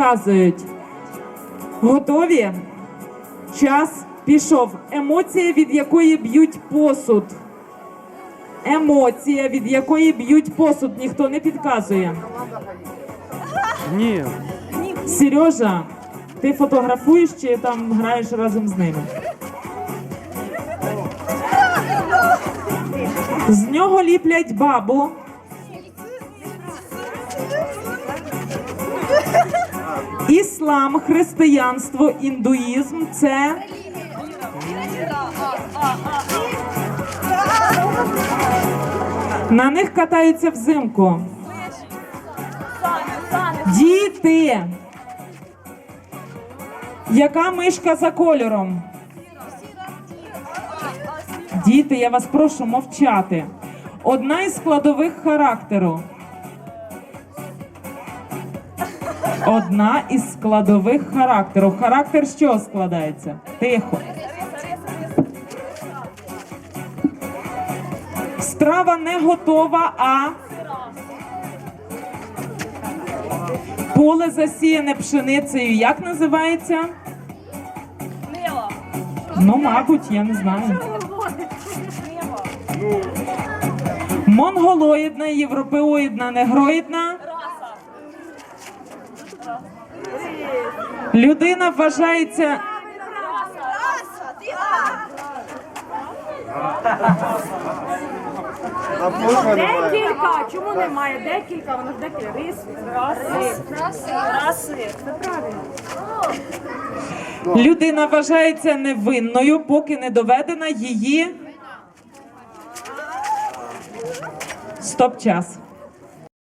Показують. Готові? Час пішов. Емоція, від якої б'ють посуд. Емоція, від якої б'ють посуд. Ніхто не підказує. Ні. Сережа, ти фотографуєш чи там граєш разом з ними? З нього ліплять бабу. Іслам, християнство, індуїзм це на них катаються взимку. Діти. Яка мишка за кольором? Діти, я вас прошу мовчати. Одна із складових характеру. Одна із складових характеру. Характер з чого складається? Тихо. Страва не готова, а поле засіяне пшеницею. Як називається? Ну, мабуть, я не знаю. Монголоїдна, європеоїдна, негроїдна. Людина вважається. Декілька. Чому немає? Декілька, воно ж декілька. Рис, раси. Раси. Це правильно. Людина вважається невинною, поки не доведена її. Стоп час.